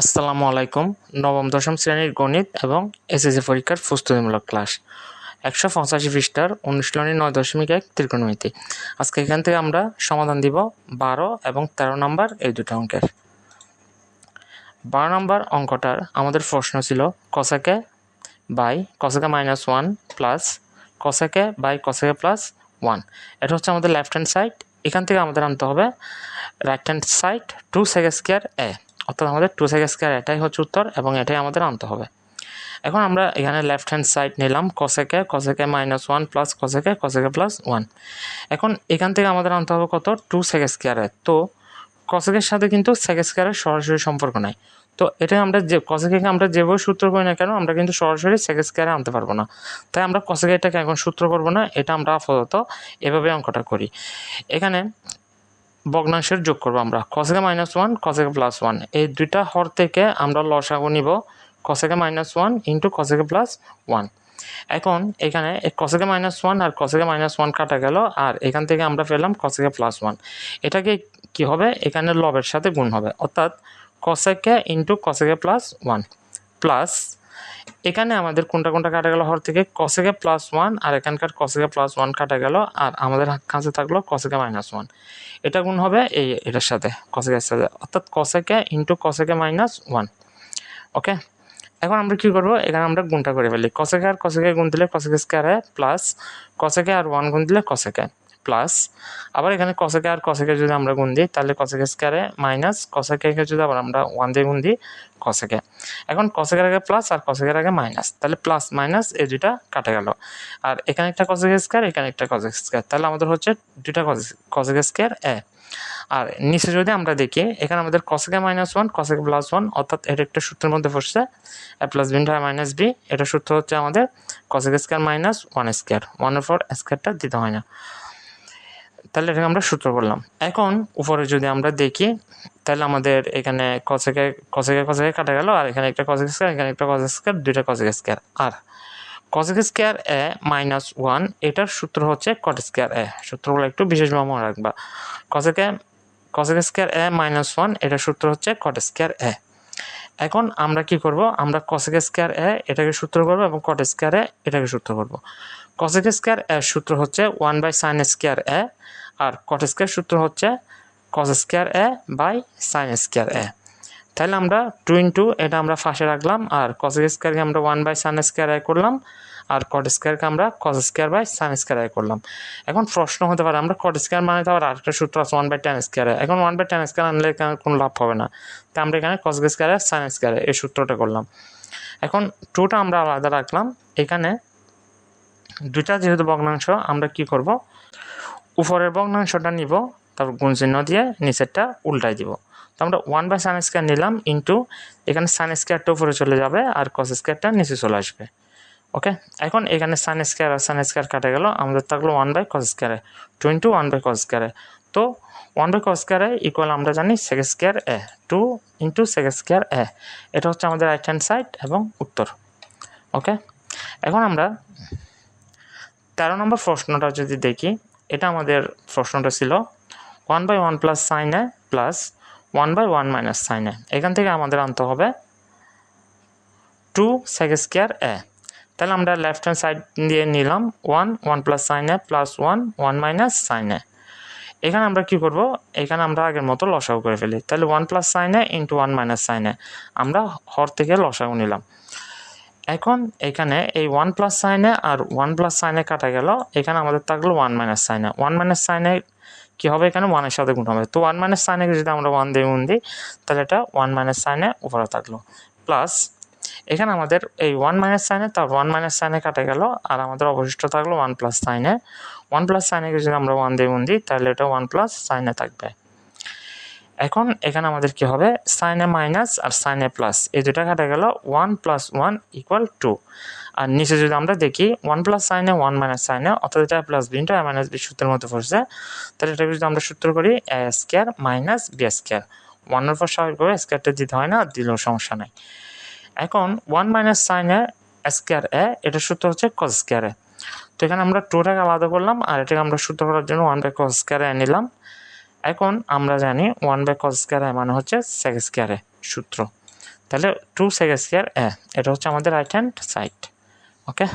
আসসালামু আলাইকুম। নবম, দশম শ্রেণির গণিত এবং এসএসসি পরীক্ষার প্রস্তুতিমূলক ক্লাস। একশো পঁচাশি পৃষ্ঠার অনুশীলনী নয় দশমিক এক ত্রিকোণমিতি। আজকে এখান থেকে আমরা সমাধান দিব বারো এবং তেরো নম্বর এই দুটো অঙ্কের। বারো নম্বর অঙ্কটার আমাদের প্রশ্ন ছিল cosec A by cosec A minus one plus cosec A by cosec A plus one এটা হচ্ছে আমাদের লেফট হ্যান্ড সাইড এখান থেকে আমাদের আনতে হবে right hand side two second square A অর্থাৎ আমাদের টু সেকেন্ড স্কোয়ার এটাই হচ্ছে উত্তর এবং এটাই আমাদের আনতে হবে। এখন আমরা এখানে লেফট হ্যান্ড সাইড নিলাম cosec A cosec A minus one plus cosec A cosec A plus one এখন এখান থেকে আমাদের আনতে হবে কত? টু সেকেন্ড স্কোয়ারের তো কসেকের সাথে কিন্তু সেকেন্ড স্কোয়ারের সরাসরি সম্পর্ক নাই। তো এটা আমরা যে কসেকে আমরা যেভাবে সূত্র করি না কেন, আমরা কিন্তু সরাসরি সেকেন্ড স্কোয়ারে আনতে পারব না। তাই আমরা কসেকে এটাকে এখন সূত্র করব না, এটা আমরা আপাতত এভাবে অঙ্কটা করি। এখানে ভগ্নাংশের যোগ করব আমরা। Cosec A minus one cosec A plus one এই দুইটা হর থেকে আমরা লসাগু নিব cosec A minus one into cosec A plus one এখন এখানে কসেকে মাইনাস ওয়ান আর কসেকে মাইনাস ওয়ান কাটা গেল আর এখান থেকে আমরা পেলাম কসেকে প্লাস ওয়ান এটাকে কি হবে? এখানে লবের সাথে গুণ হবে। অর্থাৎ cosec A into cosec A plus one plus এখানে আমাদের কোনটা কোনটা কাটা গেল? হর থেকে কসেকে প্লাস ওয়ান আর এখানকার কসেকে প্লাস ওয়ান কাটা গেল আর আমাদের কাছে থাকল কসেকে মাইনাস ওয়ান এটা গুণ হবে এই এটার সাথে কসেকের সাথে। অর্থাৎ cosec A into cosec A minus one okay এখন আমরা কী করব? এখানে আমরা গুণটা করে ফেলি। কসেকে আর কসেকে গুণ দিলে কসেকে স্কোয়ারে প্লাস কসেকে আর ওয়ান গুণ দিলে কসেকে প্লাস আবার এখানে কসেকে আর কসেকে যদি আমরা গুণ দিই, তাহলে কসেকে স্কোয়ারে মাইনাস কসেকে যদি আবার আমরা ওয়ান দিয়ে গুণ দিই কসেকে এখন কসেকের আগে প্লাস আর কসেকের আগে মাইনাস তাহলে প্লাস মাইনাস এই দুইটা কাটে গেল। আর এখানে একটা কসেক স্কোয়ার এখানে একটা কসেক স্কোয়ার তাহলে আমাদের হচ্ছে দুইটা কসেক স্কোয়ার এ। আর নিচে যদি আমরা দেখি, এখানে আমাদের cosec A minus one cosec A plus one অর্থাৎ এটা একটা সূত্রের মধ্যে পড়ছে এ প্লাস বিনটা মাইনাস বি এটা সূত্র হচ্ছে আমাদের cosec square minus one square ওয়ানের পর স্কোয়ারটা দিতে হয় না। তাহলে এটাকে আমরা সূত্র করলাম এখন উপরে যদি আমরা দেখি তাহলে আমাদের এখানে কসেকে কসেকে কসেকে কাটা গেল আর এখানে একটা কসেক স্কোয়ার এখানে একটা কসেক স্কোয়ার দুইটা cosec square R cosec square A minus one এটার সূত্র হচ্ছে কট স্কোয়ার এ সূত্রগুলো একটু বিশেষভাবে মনে রাখবা cosec A cosec square A minus one এটার সূত্র হচ্ছে কট স্কোয়ার এ এখন আমরা কি করব আমরা কসেক স্কোয়ার এ এটাকে সূত্র করব এবং কট স্কোয়ার এ এটাকে সূত্র করব কসেক স্কোয়ার এর সূত্র হচ্ছে one by sine square A R cot square সূত্র হচ্ছে cos square A by sine square A তাহলে আমরা টু ইন্টু এটা আমরা ফাঁসে রাখলাম, আর কস স্কোয়ারকে আমরা one by sine square A করলাম, আর কট স্কোয়ারকে আমরা cos square by sine square A করলাম। এখন প্রশ্ন হতে পারে, আমরা কট স্কোয়ার মানে তো আবার আরেকটা সূত্র আছে ওয়ান বাই টেন স্কোয়ার এখন ওয়ান বাই টেন স্কোয়ার আনলে কোনো লাভ হবে না। তাই আমরা এখানে কস স্কোয়ার সাইন স্কোয়ার এই সূত্রটা করলাম। এখন টুটা আমরা আলাদা রাখলাম। এখানে দুটা যেহেতু ভগ্নাংশ, আমরা কি করব? উপরের ভগ্নাংশটা নিব, তারপর গুণ চিহ্ন দিয়ে নিচেরটা উল্টাই দিব। তো আমরা ওয়ান বাই সাইন স্কোয়ার নিলাম ইন্টু এখানে সাইন স্কোয়ারটা উপরে চলে যাবে আর কস স্কোয়ারটা নিচে চলে আসবে। ওকে এখন এখানে সাইন স্কোয়ার আর সাইন স্কোয়ার কাটে গেল, আমাদের থাকল ওয়ান বাই কস স্কোয়ারে two into one by cos স্কোয়ারে তো ওয়ান বাই কস স্কোয়ারে ইকুয়াল আমরা জানি sec square A two into sec square A এটা হচ্ছে আমাদের রাইট হ্যান্ড সাইড এবং উত্তর। ওকে এখন আমরা তেরো নম্বর প্রশ্নটা যদি দেখি এটা আমাদের প্রশ্নটা ছিল। One by one plus sine plus one by one minus sine এখান থেকে আমাদের আনতে হবে টু সেক স্কোয়ার এ তাহলে আমরা লেফট হ্যান্ড সাইড দিয়ে নিলাম one one plus sine plus one one minus sine এখানে আমরা কি করব? এখানে আমরা আগের মতো লসাও করে ফেলি। তাহলে one plus sine into one minus sine আমরা হর থেকে লসাও নিলাম। এখন এখানে এই ওয়ান প্লাস সাইনে আর ওয়ান প্লাস সাইনে কাটা গেল। এখানে আমাদের থাকল ওয়ান মাইনাস সাইনে ওয়ান মাইনাস সাইনে কী হবে এখানে? ওয়ানের সাথে গুণ হবে। তো ওয়ান মাইনাস সাইনে যদি আমরা ওয়ান দিয়ে গুণ দিই, তাহলে এটা ওয়ান মাইনাস সাইনে উপরে থাকল। প্লাস এখানে আমাদের এই ওয়ান মাইনাস সাইনে তার ওয়ান মাইনাস সাইনে কাটা গেল। আর আমাদের অবশিষ্ট থাকল ওয়ান প্লাস সাইনে ওয়ান প্লাস সাইনে যদি আমরা ওয়ান দিয়ে গুণ দিই, তাহলে এটা ওয়ান প্লাস সাইনে থাকবে। এখন এখানে আমাদের কি হবে? সাইন এ মাইনাস আর সাইন এ প্লাস এই দুটা কাটা গেল one plus one equal two আর নিচে যদি আমরা দেখি ওয়ান প্লাস সাইনে ওয়ান মাইনাস সাইনে অর্থাৎ এটা plus B into A minus B সূত্রের মধ্যে পড়ছে। তাহলে এটা যদি আমরা সূত্র করি A square minus B square ওয়ানের পর স্বাভাবিকভাবে স্কোয়ারটা দিতে হয় না, দিলেও সমস্যা নেই। এখন ওয়ান মাইনাস সাইনে স্কোয়ার এ এটা সূত্র হচ্ছে কস স্কোয়ারে তো এখানে আমরা টুটাকে আলাদা করলাম, আর এটাকে আমরা সূত্র করার জন্য ওয়ান বাই কস স্কোয়ারে নিলাম। এখন আমরা জানি one by cos square A মানে হচ্ছে সেক স্কোয়ার এ সূত্র। তাহলে টু সেক স্কোয়ার এ, এটা হচ্ছে আমাদের রাইট হ্যান্ড সাইড ওকে